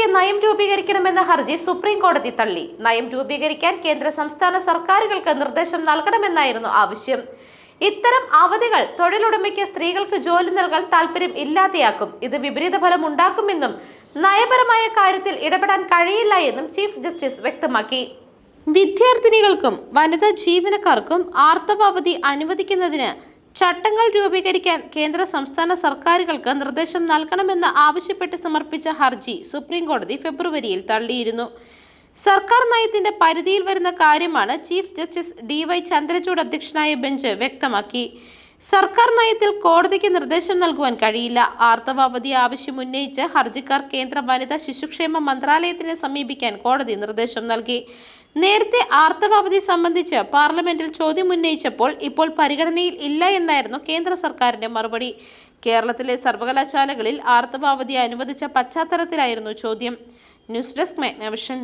കോടതിക്ക് നയം രൂപീകരിക്കണമെന്ന ഹർജി സുപ്രീം കോടതി തള്ളി. നയം രൂപീകരിക്കാൻ കേന്ദ്ര സംസ്ഥാന സർക്കാരുകൾക്ക് നിർദ്ദേശം നൽകണമെന്നായിരുന്നു ആവശ്യം. ഇത്തരം അവധികൾ തൊഴിലുടമയ്ക്ക് സ്ത്രീകൾക്ക് ജോലി നൽകാൻ താല്പര്യം ഇല്ലാതെയാക്കും. ഇത് വിപരീത ഫലം ഉണ്ടാക്കുമെന്നും നയപരമായ കാര്യത്തിൽ ഇടപെടാൻ കഴിയില്ല എന്നും ചീഫ് ജസ്റ്റിസ് വ്യക്തമാക്കി. വിദ്യാർത്ഥിനികൾക്കും വനിതാ ജീവനക്കാർക്കും ആർത്തവ അവധി അനുവദിക്കുന്നതിന് ചട്ടങ്ങൾ രൂപീകരിക്കാൻ കേന്ദ്ര സംസ്ഥാന സർക്കാരുകൾക്ക് നിർദ്ദേശം നൽകണമെന്ന് ആവശ്യപ്പെട്ട് സമർപ്പിച്ച ഹർജി സുപ്രീം കോടതി ഫെബ്രുവരിയിൽ തള്ളിയിരുന്നു. സർക്കാർ നയത്തിന്റെ പരിധിയിൽ വരുന്ന കാര്യമാണ് chief justice D Y Chandrachud അധ്യക്ഷനായ ബെഞ്ച് വ്യക്തമാക്കി. സർക്കാർ നയത്തിൽ കോടതിക്ക് നിർദ്ദേശം നൽകുവാൻ കഴിയില്ല. ആർത്തവാവധി ആവശ്യം ഉന്നയിച്ച് ഹർജിക്കാർ കേന്ദ്ര വനിതാ ശിശുക്ഷേമ മന്ത്രാലയത്തിനെ സമീപിക്കാൻ കോടതി നിർദ്ദേശം നൽകി. നേരത്തെ ആർത്തവാവധി സംബന്ധിച്ച് പാർലമെന്റിൽ ചോദ്യം ഉന്നയിച്ചപ്പോൾ ഇപ്പോൾ പരിഗണനയിൽ ഇല്ല എന്നായിരുന്നു കേന്ദ്ര സർക്കാരിന്റെ മറുപടി. കേരളത്തിലെ സർവകലാശാലകളിൽ ആർത്തവാവധി അനുവദിച്ച പശ്ചാത്തലത്തിലായിരുന്നു ചോദ്യം. News desk Magnavision